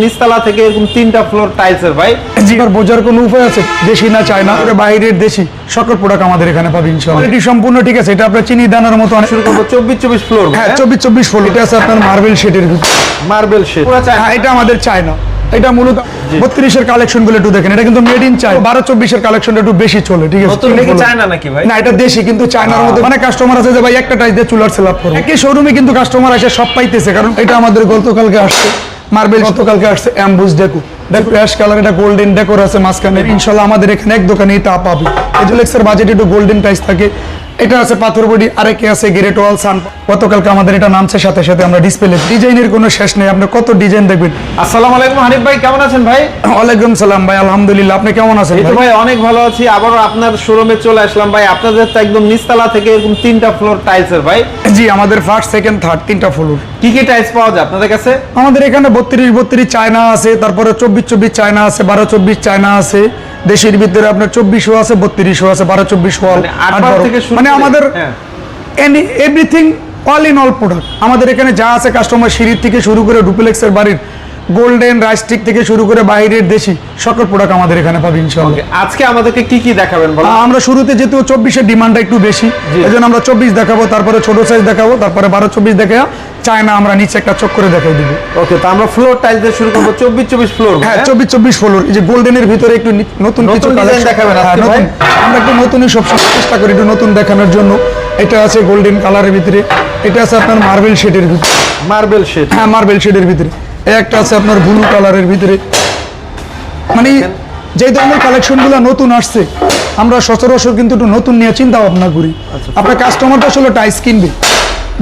নিচতলা থেকে এরকম তিনটা ফ্লোর টাইলসের ভাই। বোঝার কোনো উপায় আছে? দেশি না চায়না? বাইরের দেশি। সকল প্রোডাক্ট আমাদের এখানে পাবেন ইনশাআল্লাহ। কোয়ালিটি সম্পূর্ণ ঠিক আছে এটা আপনার চিনি দানার মতো অনেক শুরু করব ফ্লোর হ্যাঁ চব্বিশ চব্বিশ ফোল এটা আছে আপনার মার্বেল শেডের মার্বেল শেড হ্যাঁ এটা আমাদের চায়না। এটা মূলত বত্রিশের কালেকশনগুলো একটু দেখেন এটা কিন্তু মেড ইন চাই বারো চব্বিশের কালেকশনটা একটু বেশি চলে ঠিক আছে? চায়না নাকি ভাই? না এটা দেশি কিন্তু চায়নার মধ্যে অনেক কাস্টমার আছে যে ভাই একটা টাইস দিয়ে চুলার সেল আপ করো। একই শোরুমে কিন্তু কাস্টমার আসে সব পাইতেছে কারণ এটা আমাদের গতকালকে আসছে। মার্বেল গতকালকে আসছে অ্যাম্বুস ডেকো দেখো অ্যাশ কালার এটা গোল্ডেন ডেকোর আছে মাঝখানে। ইনশাল্লাহ আমাদের এখানে এক দোকানে এটা পাবে। এজুলেক্সের বাজেট একটু গোল্ডেন টাইস থাকে। এটা আছে পাথর বডি আরেকে আছে গ্রেট ওয়াল সান গতকালকে আমাদের এটা নামছে সাথে সাথে আমরা ডিসপ্লে ডিজাইনের কোনো শেষ নেই। আপনি কত ডিজাইন দেখবেন? আসসালামু আলাইকুম হানিফ ভাই কেমন আছেন ভাই? ওয়ালাইকুম সালাম ভাই আলহামদুলিল্লাহ আপনি কেমন আছেন এই তো ভাই? অনেক ভালো আছি। আবারও আপনার শোরুমে চলে আসলাম ভাই। আপনাদের তো একদম নিচতলা থেকে এরকম তিনটা ফ্লোর টাইলসের ভাই। জি আমাদের ফার্স্ট সেকেন্ড থার্ড তিনটা ফ্লোর কি কি টাইলস পাওয়া যায় আপনাদের কাছে? আমাদের এখানে বত্রিশ বত্রিশ চায়না আছে তারপরে চব্বিশ চব্বিশ চায়না আছে বারো চব্বিশ চায়না আছে। দেশের ভিতরে আপনার চব্বিশ চব্বিশও আছে বত্রিশও আছে বারো চব্বিশ ওয়াল মানে থেকে মানে আমাদের। Any everything all in all product আমাদের এখানে যা আছে কাস্টমার সিঁড়ির থেকে শুরু করে ডুপ্লেক্সের বাড়ির গোল্ডেন রাইস্টিক থেকে শুরু করে বাইরের দেশি সকল প্রোডাক্ট আমাদের এখানে পাবেন ইনশাআল্লাহ আজকে আমাদেরকে কি কি দেখাবেন বলো? আমরা শুরুতে যেহেতু চব্বিশের ডিমান্ডটা একটু বেশি এই জন্য আমরা চব্বিশ দেখাবো তারপরে ছোট সাইজ দেখাবো তারপরে বারো চব্বিশ দেখে চায়না আমরা নিচে একটা চক করে দেখাই দিব। ওকে তো আমরা ফ্লোর টাইলস দিয়ে শুরু করব চব্বিশ চব্বিশ ফ্লোর হ্যাঁ চব্বিশ চব্বিশ ফ্লোর এই যে গোল্ডেনের ভিতরে একটু নতুন কিছু দেখাবেন আজকে হ্যাঁ, নতুন। ভাই? আমরা একটু নতুনই সব চেষ্টা করি একটু নতুন দেখানোর জন্য। এটা আছে গোল্ডেন কালারের ভিতরে এটা আছে আপনার মার্বেল শেডের ভিতরে। মার্বেল শেড হ্যাঁ মার্বেল শেডের ভিতরে। একটা আছে আপনার ব্লু কালারের ভিতরে। মানে যে ধরনের কালেকশনগুলো নতুন আসছে আমরা সচরাচর কিন্তু একটু নতুন নিয়ে চিন্তা ভাবনা করি। আচ্ছা। আপনার কাস্টমারটা আসলে টাইস কিনবে।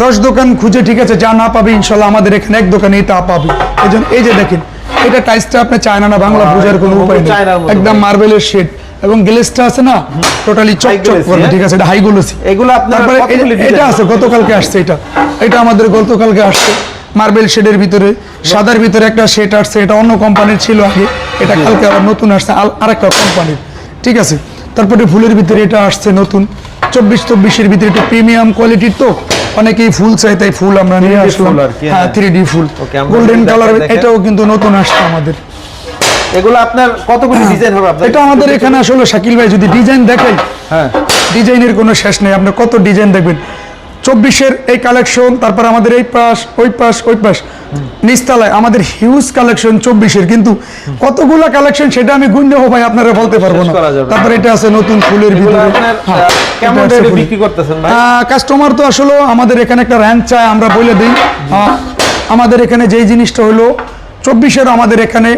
দশ দোকান খুঁজে ঠিক আছে যা না পাবে ইনশাল্লাহ আমাদের এখানে এক দোকানেই তা পাবে। এই এই যে দেখেন এটা টাইসটা আপনি চায়না না বাংলা বোঝার কোনো উপায় নেই। একদম মার্বেলের শেড এবং গ্লেসটা আছে না টোটালি চকচক করবে হ্যাঁ? ঠিক আছে এটা হাই গ্লোসি এগুলো আপনার এটা আছে গতকালকে আসছে এটা। এটা আমাদের গতকালকে আসছে। মার্বেল শেডের ভিতরে সাদার ভিতরে একটা শেড আসছে এটা অন্য কোম্পানির ছিল আগে এটা কালকে আবার নতুন আসছে আরেকটা কোম্পানির ঠিক আছে? তারপরে ফুলের ভিতরে এটা আসছে নতুন চব্বিশ চব্বিশের ভিতরে একটু প্রিমিয়াম কোয়ালিটির তো অনেকেই ফুল চাই তাই ফুল আমরা নিয়ে 3D আসলাম। হ্যাঁ হ্যাঁ। Three D full. Golden colour এটাও কিন্তু নতুন আসছে আমাদের। এগুলো আপনার কতগুলি ডিজাইন হবে আপনার এটা আমাদের এখানে আসলে শাকিল ভাই যদি ডিজাইন দেখাই হ্যাঁ। ডিজাইনের কোনো শেষ নেই আপনি কত ডিজাইন দেখবেন? চব্বিশের এই কালেকশন তারপর আমাদের এই পাশ ওই পাশ ওই পাশ নিচতলায় আমাদের হিউজ কালেকশন চব্বিশের। কিন্তু কতগুলো কালেকশন সেটা আমি গুণ্য ভাই আপনারা বলতে পারব না। তারপর এটা আছে নতুন ফুলের ভিতরে। আপনার হ্যাঁ, কাস্টমার তো আসলে আমাদের এখানে একটা র্যাঙ্ক চায় আমরা বলে দিই। আমাদের এখানে যেই জিনিসটা হলো চব্বিশের আমাদের এখানে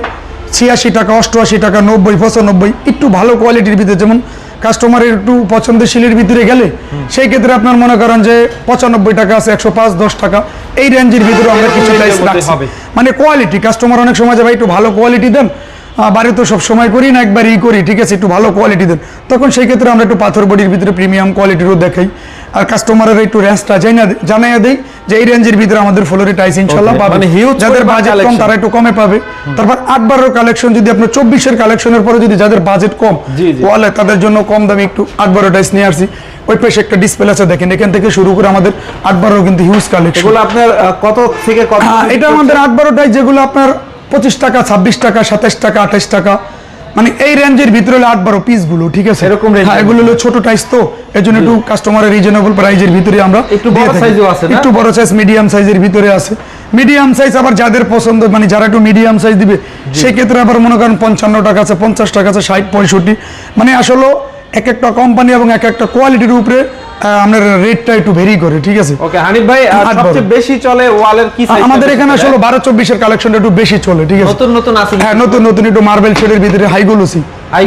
ছিয়াশি টাকা অষ্টআশি টাকা নব্বই পঁচানব্বই একটু ভালো কোয়ালিটির ভিতরে। যেমন কাস্টমারের একটু পছন্দশীলের ভিতরে গেলে সেই ক্ষেত্রে আপনার মনে করেন যে পঁচানব্বই টাকা আছে একশো পাঁচ দশ টাকা এই রেঞ্জের ভিতরে আমরা কিছু। মানে কোয়ালিটি কাস্টমার অনেক সময় যে ভাই একটু ভালো কোয়ালিটি দেন বাড়ি তো সব সময় করি না একবার ই করি ঠিক আছে? একটু ভালো কোয়ালিটি দেন। তখন সেই ক্ষেত্রে আমরা একটু পাথর বডির ভিতরে প্রিমিয়াম কোয়ালিটিরও দেখাই। আর কাস্টমারের একটু রেঞ্জটা জানা জানাইয়া দেই যে এই রেঞ্জের ভিতরে আমাদের ফ্লোরে টাইস ইনশাল্লাহ পাবে। মানে যাদের বাজেট কম তারা একটু কমে পাবে। তারপর আট বারোর কালেকশন যদি আপনার চব্বিশের কালেকশনের পরে যদি যাদের বাজেট কম। ওয়ালে তাদের জন্য কম দামে একটু আট বারো টাইস নিয়ে আসছি। ওই পাশে একটা ডিসপ্লে আছে দেখেন এখান থেকে শুরু করে আমাদের আট বারো কিন্তু হিউজ কালেকশন এগুলো আপনার কত থেকে কত হ্যাঁ এটা আমাদের আট বারোটাই যেগুলো আপনার পঁচিশ টাকা ছাব্বিশ টাকা সাতাশ টাকা আঠাশ টাকা। মানে এই রেঞ্জের ভিতরে হলো আট বারো পিসগুলো ঠিক আছে? এরকম হ্যাঁ এগুলো হলো ছোট টাইস তো এই জন্য একটু কাস্টমারের রিজনেবল প্রাইজের ভিতরে আমরা একটু বড় থাকি। size ও আছে না? একটু বড় সাইজ মিডিয়াম সাইজের ভিতরে আছে। মিডিয়াম সাইজ আবার যাদের পছন্দ মানে যারা একটু মিডিয়াম সাইজ দিবে সেই ক্ষেত্রে আবার মনে করেন পঞ্চান্ন টাকা আছে পঞ্চাশ টাকা আছে ষাট পঁয়ষট্টি। মানে আসলে এক একটা কোম্পানি এবং এক একটা কোয়ালিটির উপরে আপনার রেটটা একটু ভেরি করে ঠিক আছে? ওকে হানিফ ভাই সবচেয়ে বেশি চলে ওয়ালের কি টা আমাদের এখানে? আসলে বারো চব্বিশের কালেকশনটা একটু বেশি চলে ঠিক আছে? নতুন নতুন আছে হ্যাঁ নতুন নতুন একটু মার্বেল শেডের ভিতরে High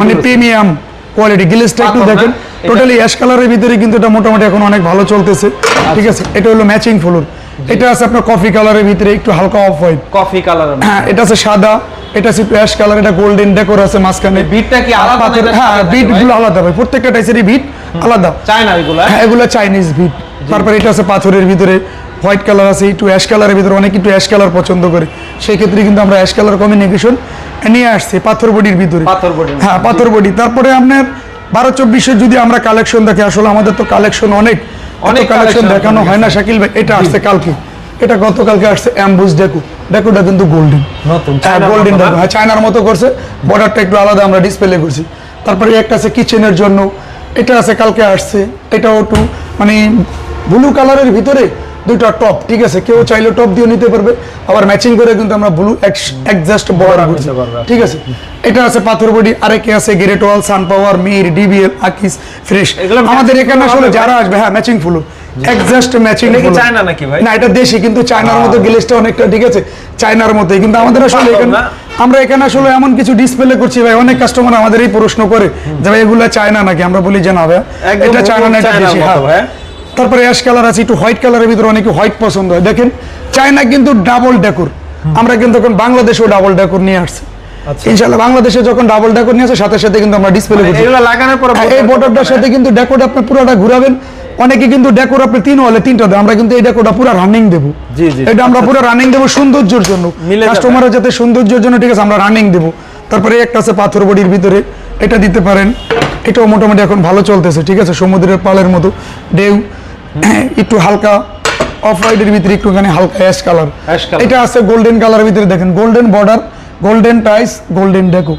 মানে প্রিমিয়াম কোয়ালিটি গ্লেসটা একটু দেখেন। টোটালি অ্যাশ কালারের ভিতরে কিন্তু এটা মোটামুটি এখন অনেক ভালো চলতেছে ঠিক আছে? এটা হলো ম্যাচিং ফ্লোর। এটা আছে আপনার কফি কালারের ভিতরে একটু হালকা অফ হোয়াইট কফি কালার হ্যাঁ এটা আছে সাদা এটা আছে অ্যাশ কালার এটা গোল্ডেন ডেকোর আছে মাঝখানে। বিটটা কি আলাদা হ্যাঁ সাদা থাকে বিট আলাদা ভাই। প্রত্যেকটা টাইসেরই বিট আলাদা চায়না এগুলো হ্যাঁ? এগুলো চাইনিজ বিট তারপর এটা আছে পাথরের ভিতরে হোয়াইট কালার আছে একটু অ্যাশ কালারের ভিতরে অনেক একটু অ্যাশ কালার পছন্দ করে। সেই ক্ষেত্রে কিন্তু আমরা অ্যাশ কালার কমিউনিকেশন নিয়ে আসছি পাথর বডির ভিতরে। পাথর বডির হ্যাঁ পাথর বডি। তারপরে আপনার বারো চব্বিশে যদি আমরা কালেকশন দেখি আসলে আমাদের তো কালেকশন অনেক। অনেক কালেকশন দেখানো হয় না শাকিল ভাই এটা আসছে কালকে। এটা গতকালকে আসছে অ্যাম্বুস ডেকু ডেকুটা কিন্তু গোল্ডেন হ্যাঁ গোল্ডেন ডেকু হ্যাঁ চায়নার মতো করছে বর্ডারটা একটু আলাদা আমরা ডিসপ্লে করছি। তারপরে একটা আছে কিচেনের জন্য। এটা আছে কালকে আসছে। এটাও একটু মানে ব্লু কালারের ভিতরে দুইটা টপ ঠিক আছে? কেউ চাইলে টপ দিয়ে নিতে পারবে। আবার ম্যাচিং করে কিন্তু আমরা ব্লু একজাস্ট বর্ডার করছি। নিতে পারবে। ঠিক আছে? এটা আছে পাথর বডি আরেকে আছে গ্রেট ওয়াল সান পাওয়ার মির ডিবিএল আকিস ফ্রেশ আমাদের এখানে আসলে যারা আসবে হ্যাঁ ম্যাচিং ফুল একজাস্ট ম্যাচিং এটা কি চায়না নাকি ভাই? না এটা দেশি কিন্তু চায়নার মতো গ্লেজটা অনেকটা ঠিক আছে? চায়নার মতোই কিন্তু আমাদের আসলে এখানে? আমরা এখানে আসলে এমন কিছু ডিসপ্লে করছি ভাই অনেক কাস্টমার আমাদের এই প্রশ্ন করে যে ভাই এগুলা চায়না নাকি? আমরা বলি যে না ভাই। এটা চায়না না এটা মতো, হ্যাঁ। হ্যাঁ। তারপরে অ্যাশ কালার আছে একটু হোয়াইট কালারের ভিতরে অনেকে হোয়াইট পছন্দ হয়। দেখেন চায়না কিন্তু ডাবল ডেকোর আমরা কিন্তু এখন বাংলাদেশেও ডাবল ডেকোর নিয়ে আসছি। আচ্ছা। ইনশাআল্লাহ বাংলাদেশে যখন ডাবল ডেকোর নিয়ে আসে সাথে সাথে কিন্তু আমরা ডিসপ্লে করছি। লাগানোর পর হ্যাঁ, এই বর্ডারটার সাথে কিন্তু ডেকোটা আপনি পুরোটা ঘুরাবেন। অনেকে কিন্তু ডেকোর আপনি তিন হলে তিনটা দেয় আমরা কিন্তু এই ডেকোটা পুরো রানিং দেবো। এটা আমরা পুরো রানিং দেবো সৌন্দর্যের জন্য। কাস্টমারের যাতে সৌন্দর্যের জন্য ঠিক আছে আমরা রানিং দেবো। তারপরে একটা আছে পাথর বডির ভিতরে এটা দিতে পারেন। এটাও মোটামুটি এখন ভালো চলতেছে ঠিক আছে সমুদ্রের পালের মতো। ঢেউ একটু হালকা অফ হোয়াইটের ভিতরে একটুখানি হালকা অ্যাশ কালার এটা আছে গোল্ডেন কালারের ভিতরে দেখেন golden border golden tiles golden deco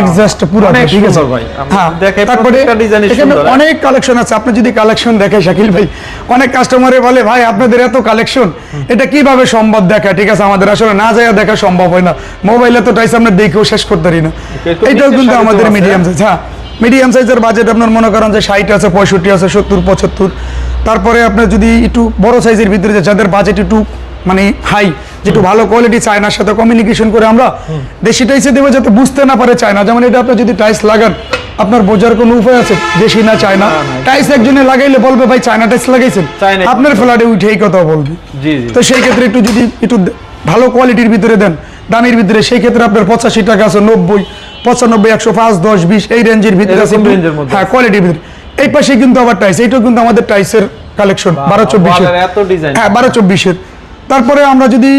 exact পুরো ঠিক আছে? ভাই। হ্যাঁ তারপরে এখানে হ্যাঁ? অনেক কালেকশন আছে। আপনি যদি কালেকশন দেখেন শাকিল ভাই অনেক কাস্টমারে বলে ভাই আপনাদের এত কালেকশন এটা কীভাবে সম্ভব দেখা? ঠিক আছে আমাদের আসলে না যায় দেখা সম্ভব হয় না। মোবাইলে তো টাইস আমরা দেখেও শেষ করতে পারি না। এটাও কিন্তু আমাদের মিডিয়াম সাইজ হ্যাঁ। মিডিয়াম সাইজের বাজেট আপনার মনে করেন যে ষাট আছে পঁয়ষট্টি আছে সত্তর পঁচাত্তর। তারপরে আপনার যদি একটু বড় সাইজের ভিতরে যাদের বাজেট একটু মানে হাই যেটু ভালো কোয়ালিটি চায়নার সাথে কমিউনিকেশন করে আমরা দেশি টাইসে দেবো যাতে বুঝতে না পারে চায়না। যেমন এটা আপনি যদি টাইস লাগান আপনার বোঝার কোনো উপায় আছে? দেশি না চায়না? টাইস একজনে লাগাইলে বলবে ভাই চায়না টাইস লাগাইছেন। আপনার ফ্ল্যাটে উঠে এই কথা বলবে। জি জি। তো সেই ক্ষেত্রে একটু যদি একটু ভালো কোয়ালিটির ভিতরে দেন দামের ভিতরে সেই ক্ষেত্রে আপনার পঁচাশি টাকা আছে নব্বই পঁচানব্বই একশো পাঁচ দশ বিশ এই রেঞ্জের ভিতরে আছে। হ্যাঁ কোয়ালিটির ভিতরে। এই পাশে কিন্তু আবার টাইস এইটাও কিন্তু আমাদের টাইসের কালেকশন বারো চব্বিশের। হ্যাঁ বারো চব্বিশের। তারপরে আমরা যদি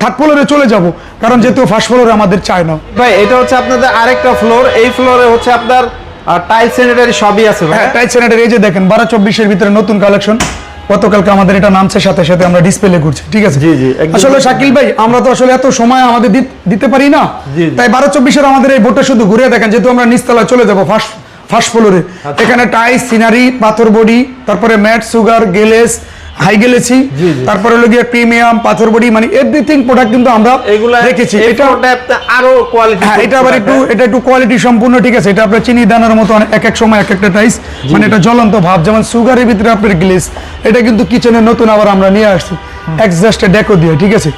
থার্ড ফ্লোরে চলে যাব কারণ যেহেতু ফার্স্ট ফ্লোরে আমাদের চায় না। ভাই এটা হচ্ছে আপনাদের আরেকটা ফ্লোর এই ফ্লোরে হচ্ছে আপনার টাইল স্যানিটারি সবই আছে ভাই হ্যাঁ টাইস স্যানিটারি এই যে দেখেন বারো চব্বিশের ভিতরে নতুন কালেকশন গতকালকে আমাদের এটা নামছে সাথে সাথে আমরা ডিসপ্লে করছি ঠিক আছে? জি, জি, আসলে শাকিল ভাই আমরা তো আসলে এত সময় আমাদের দিতে পারি না। তাই বারো চব্বিশের আমাদের এই বোটটা শুধু ঘুরে দেখেন যেহেতু আমরা নিচতলায় চলে যাব ফার্স্ট ফার্স্ট ফ্লোরে। এখানে টাইস সিনারি পাথর বডি তারপরে matt sugar gloss high glossy. তারপরে হলো গিয়ে প্রিমিয়াম পাথর বডি মানে এভরিথিং প্রোডাক্ট কিন্তু আমরা রেখেছি এটা আরও কোয়ালিটি হ্যাঁ এটা আবার একটু এটা একটু কোয়ালিটি সম্পূর্ণ ঠিক আছে? এটা আপনার চিনি দানার মতো এক এক সময় এক একটা টাইস মানে এটা জ্বলন্ত ভাব। যেমন সুগারের ভিতরে আপনার গ্লেস এটা কিন্তু কিচেনের নতুন আবার আমরা নিয়ে আসছি। এক্সাস্ট ডেকো দিয়ে ঠিক আছে?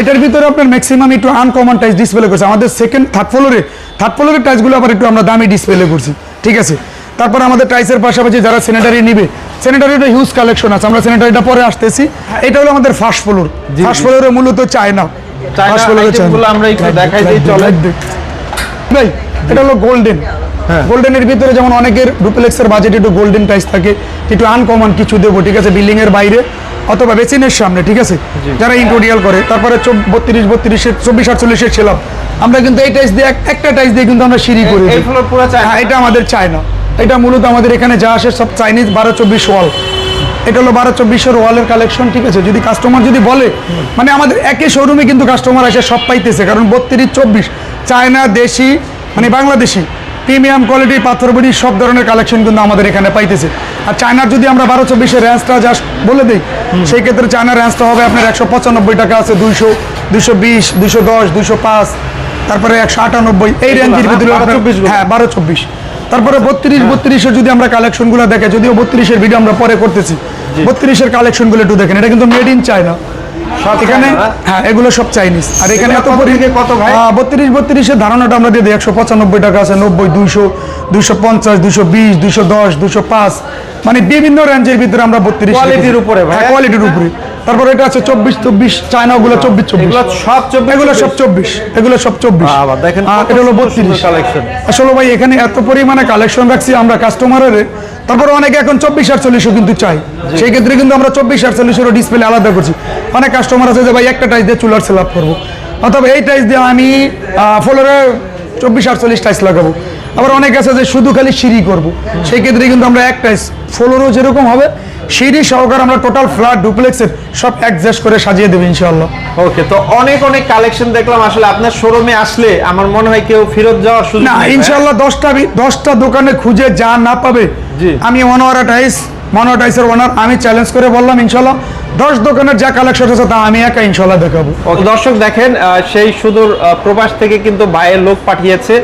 এটার ভিতরে আপনার ম্যাক্সিমাম একটু আনকমন টাইস ডিসপ্লে করছে। আমাদের সেকেন্ড থার্ড ফ্লোরে থার্ড ফ্লোরের টাইসগুলো আবার একটু আমরা দামি ডিসপ্লে করছি ঠিক আছে? তারপর আমাদের টাইসের পাশাপাশি যারা স্যানিটারি নিবে স্যানিটারিটা হিউজ কালেকশন আছে আমরা স্যানিটারিটা পরে আসতেছি। এটা হলো আমাদের ফার্স্ট ফ্লোর ফার্স্ট। ফ্লোরে মূলত চায়না। আমরা একটু দেখাই দিই, দিক। ভাই এটা হলো গোল্ডেন হ্যাঁ। গোল্ডেনের ভিতরে যেমন অনেকের ডুপ্লেক্সের বাজেট একটু গোল্ডেন টাইস থাকে একটু আনকমন কিছু দেবো ঠিক আছে? বিল্ডিং এর বাইরে অথবা বেসিনের সামনে ঠিক আছে? যারা ইন্টোরিয়াল করে তারপরে বত্রিশ বত্রিশের চব্বিশ আটচল্লিশের ছিলাম আমরা কিন্তু এই টাইস দিয়ে একটা টাইস দিয়ে কিন্তু আমরা সিঁড়ি করি হ্যাঁ এটা আমাদের চায়না। এটা মূলত আমাদের এখানে যা আসে সব চাইনিজ বারো চব্বিশ ওয়াল। এটা হলো বারো চব্বিশের ওয়ালের কালেকশন ঠিক আছে? যদি কাস্টমার যদি বলে মানে আমাদের একই শোরুমে কিন্তু কাস্টমার আসে সব পাইতেছে কারণ বত্রিশ চব্বিশ। চায়না দেশি মানে বাংলাদেশি। প্রিমিয়াম কোয়ালিটি পাথরবড়ি সব ধরনের কালেকশন কিন্তু আমাদের এখানে পাইতেছে। আর চায়নার যদি আমরা বারো চব্বিশের রেঞ্জটা জাস্ট বলে দিই সেই ক্ষেত্রে চায়নার রেঞ্জটা হবে আপনার একশো পঁচানব্বই টাকা আছে দুইশো দুশো বিশ দুশো দশ দুশো পাঁচ তারপরে একশো আটানব্বই। এই রেঞ্জের ভিতরে আপনার- 12 গুলো? হ্যাঁ বারো চব্বিশ। তারপরে বত্রিশ বত্রিশের যদি আমরা কালেকশনগুলো দেখে যদিও বত্রিশের ভিডিও আমরা পরে করতেছি বত্রিশের কালেকশনগুলো একটু দেখেন এটা কিন্তু মেড ইন চায়না এখানে হ্যাঁ এগুলো সব চাইনিজ আর এখানে এত এগুলো কত ভাই? বত্রিশ বত্রিশের ধারণাটা আমরা দিয়ে দিই একশো পঁচানব্বই টাকা আছে নব্বই দুইশো দুইশো পঞ্চাশ দুইশো বিশ দুইশো দশ দুইশো পাঁচ। মানে বিভিন্ন রেঞ্জের ভিতরে আমরা বত্রিশ উপরে ভাই, হ্যাঁ কোয়ালিটির উপরে। তারপরে এটা আছে চব্বিশ চব্বিশ চায়না ওগুলো চব্বিশ চব্বিশ। এগুলো সব চব্বিশ এগুলো সব চব্বিশ। এগুলো সব চব্বিশ। দেখেন এটা হলো বত্রিশ। আসলে ভাই এখানে এত পরিমাণে কালেকশন রাখছি আমরা কাস্টমারের তারপরে অনেকে এখন চব্বিশ আটচল্লিশও কিন্তু চাই সেই ক্ষেত্রে কিন্তু আমরা চব্বিশ আটচল্লিশেরও ডিসপ্লে আলাদা করছি। অনেক কাস্টমার আছে যে ভাই একটা টাইস দিয়ে চুলার সেল আপ করব। অথবা এই টাইস দিয়ে আমি ফ্লোরে চব্বিশ আটচল্লিশ টাইস লাগাবো। আবার অনেক আছে যে শুধু খালি সিঁড়ি করব। সেই ক্ষেত্রে কিন্তু আমরা এক টাইস ফ্লোরও যেরকম হবে সিঁড়ি সহকারে আমরা টোটাল ফ্ল্যাট ডুপ্লেক্সের সব অ্যাডজাস্ট করে সাজিয়ে দেবো ইনশাআল্লাহ ওকে তো অনেক অনেক কালেকশন দেখলাম আসলে আপনার শোরুমে আসলে আমার মনে হয় কেউ ফেরত যাওয়ার সুযোগ না। ইনশাআল্লাহ দশটা দশটা দোকানে খুঁজে যা না পাবে জি। আমি মনোয়ারা টাইস মনোয়ারা টাইসের ওনার আমি চ্যালেঞ্জ করে বললাম ইনশাআল্লাহ দশ দোকানের যা কালেকশন আছে তা আমি একা ইনশাআল্লাহ দেখাবো দর্শক দেখেন সেই সুদূর প্রবাস থেকে কিন্তু ভাইয়ের লোক পাঠিয়েছে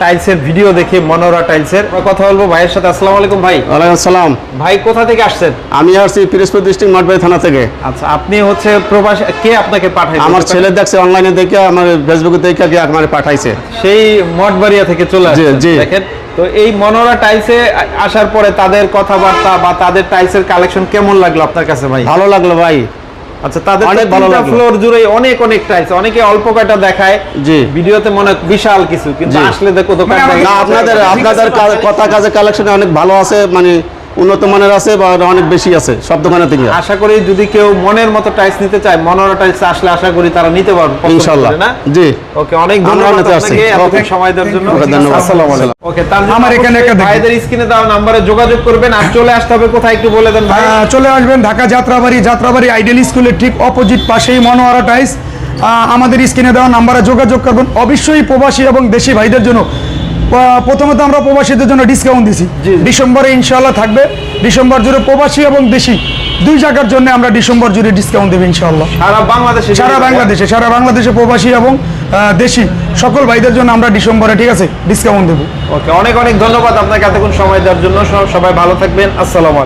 টাইলসের ভিডিও দেখে মনোরা টাইলসের। কথা বলব ভাইয়ের সাথে। আসসালামু আলাইকুম ভাই। ওয়ালাইকুম আসসালাম। ভাই কোথা থেকে আসছেন? আমি আসছি পিরোজপুর ডিস্ট্রিক্ট নটবাড়ি থানা থেকে। আচ্ছা আপনি হচ্ছে প্রবাস কে আপনাকে পাঠাইছে? আমার ছেলে দেখছে অনলাইনে দেখে আমার ফেসবুকে দেখে কি আমার পাঠাইছে। সেই মঠবাড়িয়া থেকে চলে আসছে দেখেন। তো এই মনোরা টাইলসে আসার পরে তাদের কথাবার্তা বা তাদের টাইলসের কালেকশন কেমন লাগল আপনার কাছে ভাই? ভালো লাগল ভাই। আচ্ছা তাদের অনেক ভালো লাগল। ফ্লোর জুড়ে অনেক অনেক টাইলস অনেকে অল্প কয়টা দেখায় জি। ভিডিওতে মনে হয় বিশাল কিছু কিন্তু আসলে দেখো দোকান মানে না আপনাদের আপনাদের কথা কাজে কালেকশন অনেক ভালো আছে মানে উন্নত মানের আছে বা অনেক বেশি আছে সব দোকানে থেকে আশা করি যদি কেউ মনের মতো টাইলস নিতে চায় মনোরা টাইলস আসলে আশা করি তারা নিতে পারবে না? জি। ওকে অনেক ধন্যবাদ আপনাকে এতক্ষণ সময় দেওয়ার জন্য। ধন্যবাদ। আসসালামু আলাইকুম। ওকে তার আমার এখানে একটা ভাইদের স্ক্রিনে দেওয়া নম্বরে যোগাযোগ করবেন আর চলে আসতে হবে কোথায় একটু বলে দেন ভাই। চলে আসবেন ঢাকা যাত্রাবাড়ি যাত্রাবাড়ি আইডিয়াল স্কুলের ঠিক অপোজিট পাশেই মনোয়ারা আহ, আমাদের স্ক্রিনে দেওয়া নাম্বারে যোগাযোগ করবেন। অবশ্যই প্রবাসী এবং দেশি ভাইদের জন্য প্রথমত আমরা প্রবাসীদের জন্য ডিসকাউন্ট দিছি। ডিসেম্বরে ইনশাল্লাহ থাকবে। ডিসেম্বর জুড়ে প্রবাসী এবং দেশি দুই জায়গার জন্য আমরা ডিসেম্বর জুড়ে ডিসকাউন্ট দেবো ইনশাল্লাহ সারা বাংলাদেশে সারা বাংলাদেশে সারা বাংলাদেশে প্রবাসী এবং দেশি সকল ভাইদের জন্য আমরা ডিসেম্বরে ঠিক আছে ডিসকাউন্ট দেবো। ওকে অনেক অনেক ধন্যবাদ আপনাকে এতক্ষণ সময় দেওয়ার জন্য। সবাই ভালো থাকবেন। আসসালামু